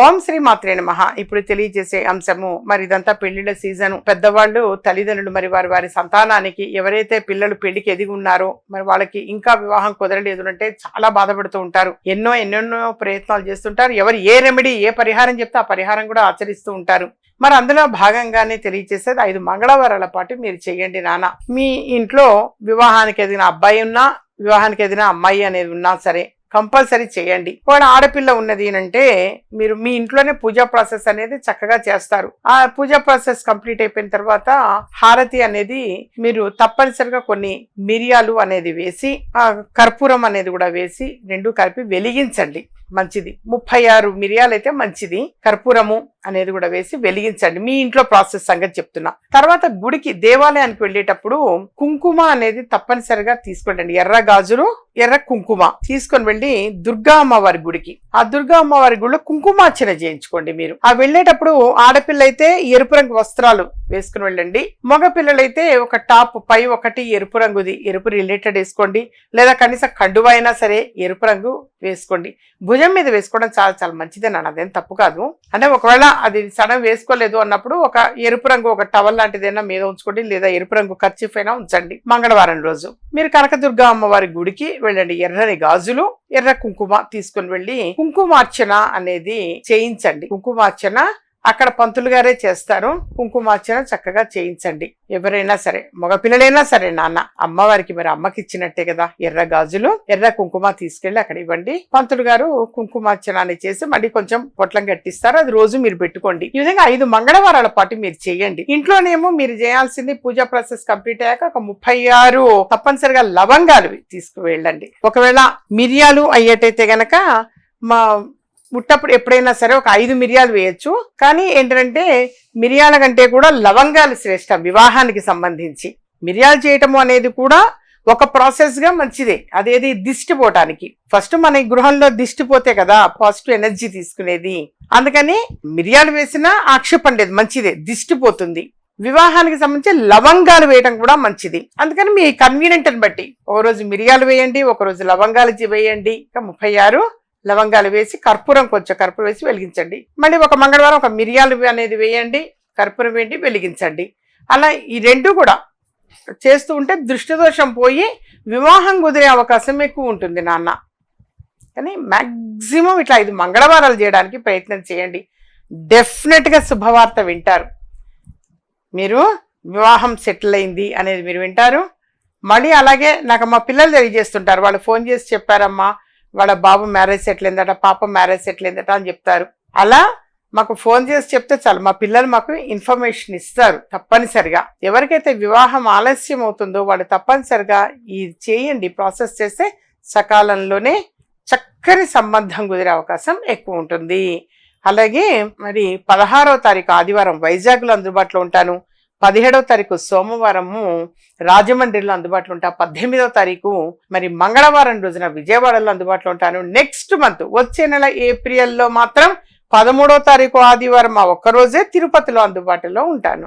ఓం శ్రీ మాత్రే మహా ఇప్పుడు తెలియజేసే అంశము మరి ఇదంతా పెళ్ళిళ్ళ సీజన్. పెద్దవాళ్ళు తల్లిదండ్రులు మరి వారి వారి సంతానానికి ఎవరైతే పిల్లలు పెళ్ళికి ఎదిగి ఉన్నారో మరి వాళ్ళకి ఇంకా వివాహం కుదరలేదు అంటే చాలా బాధపడుతూ ఉంటారు. ఎన్నో ఎన్నెన్నో ప్రయత్నాలు చేస్తుంటారు. ఎవరు ఏ రెమెడీ ఏ పరిహారం చెప్తే ఆ పరిహారం కూడా ఆచరిస్తూ ఉంటారు. మరి అందులో భాగంగానే తెలియజేసేది ఐదు మంగళవారాల పాటు మీరు చేయండి నాన్న. మీ ఇంట్లో వివాహానికి ఎదిగిన అబ్బాయి ఉన్నా వివాహానికి ఎదిగిన అమ్మాయి అనేది ఉన్నా సరే కంపల్సరీ చేయండి. వాడు ఆడపిల్ల ఉన్నది అంటే మీరు మీ ఇంట్లోనే పూజా ప్రాసెస్ అనేది చక్కగా చేస్తారు. ఆ పూజా ప్రాసెస్ కంప్లీట్ అయిపోయిన తర్వాత హారతి అనేది మీరు తప్పనిసరిగా కొన్ని మిరియాలు అనేది వేసి ఆ కర్పూరం అనేది కూడా వేసి రెండు కలిపి వెలిగించండి. మంచిది. ముప్పై ఆరు మిరియాలు అయితే మంచిది. కర్పూరము అనేది కూడా వేసి వెలిగించండి. మీ ఇంట్లో ప్రాసెస్ సంగతి చెప్తున్నా. తర్వాత గుడికి దేవాలయానికి వెళ్ళేటప్పుడు కుంకుమ అనేది తప్పనిసరిగా తీసుకోండి. ఎర్ర గాజులు ఎర్ర కుంకుమ తీసుకొని వెళ్ళి దుర్గా అమ్మవారి గుడికి. ఆ దుర్గా అమ్మవారి గుడిలో కుంకుమార్చన చేయించుకోండి మీరు. ఆ వెళ్ళేటప్పుడు ఆడపిల్ల అయితే ఎరుపు రంగు వస్త్రాలు వేసుకుని వెళ్ళండి. మగ పిల్లలైతే ఒక టాప్ పై ఒకటి ఎరుపు రంగుది. ఎరుపు రిలేటెడ్ వేసుకోండి. లేదా కనీసం కండువైనా సరే ఎరుపు రంగు వేసుకోండి. భుజం మీద వేసుకోవడం చాలా చాలా మంచిదే నాన్న. అదేం తప్పు కాదు. అంటే ఒకవేళ అది సడన్ వేసుకోలేదు అన్నప్పుడు ఒక ఎరుపు రంగు ఒక టవల్ లాంటిదైనా మీద ఉంచుకోండి లేదా ఎరుపు రంగు ఖర్చీఫ్ అయినా ఉంచండి. మంగళవారం రోజు మీరు కనకదుర్గ అమ్మవారి గుడికి వెళ్ళండి. ఎర్రని గాజులు ఎర్ర కుంకుమ తీసుకుని వెళ్ళి కుంకుమార్చన అనేది చేయించండి. కుంకుమార్చన అక్కడ పంతులు గారే చేస్తారు. కుంకుమార్చన చక్కగా చేయించండి. ఎవరైనా సరే మగపిల్లలైనా సరే నాన్న అమ్మవారికి మరి అమ్మకి ఇచ్చినట్టే కదా. ఎర్ర గాజులు ఎర్ర కుంకుమ తీసుకెళ్ళి అక్కడ ఇవ్వండి. పంతులు గారు కుంకుమార్చనాన్ని చేసి మళ్ళీ కొంచెం పొట్లం కట్టిస్తారు. అది రోజు మీరు పెట్టుకోండి. ఈ విధంగా ఐదు మంగళవారాల పాటు మీరు చేయండి. ఇంట్లోనేమో మీరు చేయాల్సింది పూజా ప్రాసెస్ కంప్లీట్ అయ్యాక ఒక ముప్పై ఆరు తప్పనిసరిగా లవంగాలు తీసుకువెళ్ళండి. ఒకవేళ మిరియాలు అయ్యేటైతే గనక మా ముట్టప్పుడు ఎప్పుడైనా సరే ఒక ఐదు మిరియాలు వేయచ్చు. కానీ ఏంటంటే మిరియాల కంటే కూడా లవంగాలు శ్రేష్టం వివాహానికి సంబంధించి. మిరియాలు చేయటము అనేది కూడా ఒక ప్రాసెస్గా మంచిదే. అదేది దిష్టి పోవటానికి. ఫస్ట్ మన ఈ గృహంలో దిష్టి పోతే కదా పాజిటివ్ ఎనర్జీ తీసుకునేది. అందుకని మిరియాలు వేసినా ఆక్షేపం లేదు. మంచిదే. దిష్టి పోతుంది. వివాహానికి సంబంధించి లవంగాలు వేయడం కూడా మంచిది. అందుకని మీ కన్వీనియంట్ని బట్టి ఒక రోజు మిరియాలు వేయండి ఒకరోజు లవంగాలు వేయండి. ఇంకా ముప్పై ఆరు లవంగాలు వేసి కర్పూరం కొంచెం కర్పూరం వేసి వెలిగించండి. మళ్ళీ ఒక మంగళవారం ఒక మిరియాలు అనేది వేయండి కర్పూరం వేయండి వెలిగించండి. అలా ఈ రెండు కూడా చేస్తూ ఉంటే దృష్టి దోషం పోయి వివాహం కుదిరే అవకాశం ఎక్కువ ఉంటుంది నాన్న. కానీ మ్యాక్సిమం ఇట్లా ఐదు మంగళవారాలు చేయడానికి ప్రయత్నం చేయండి. డెఫినెట్గా శుభవార్త వింటారు. మీరు వివాహం సెటిల్ అయింది అనేది మీరు వింటారు. మళ్ళీ అలాగే నాకు మా పిల్లలు తెలియజేస్తుంటారు. వాళ్ళు ఫోన్ చేసి చెప్పారమ్మా వాళ్ళ బాబు మ్యారేజ్ సెటిల్ అయిందట పాప మ్యారేజ్ సెటిల్ అయిందట అని చెప్తారు. అలా మాకు ఫోన్ చేసి చెప్తే చాలు. మా పిల్లలు మాకు ఇన్ఫర్మేషన్ ఇస్తారు తప్పనిసరిగా. ఎవరికైతే వివాహం ఆలస్యం అవుతుందో వాళ్ళు తప్పనిసరిగా ఈ చేయండి ప్రాసెస్ చేస్తే సకాలంలోనే చక్కని సంబంధం కుదిరే అవకాశం ఎక్కువ ఉంటుంది. అలాగే మరి పదహారవ తారీఖు ఆదివారం వైజాగ్లో అందుబాటులో ఉంటాను. పదిహేడవ తారీఖు సోమవారము రాజమండ్రిలో అందుబాటులో ఉంటా. పద్దెనిమిదవ తారీఖు మరి మంగళవారం రోజున విజయవాడలో అందుబాటులో ఉంటాను. నెక్స్ట్ మంత్ వచ్చే నెల ఏప్రిల్లో మాత్రం పదమూడవ తారీఖు ఆదివారం ఆ ఒక్కరోజే తిరుపతిలో అందుబాటులో ఉంటాను.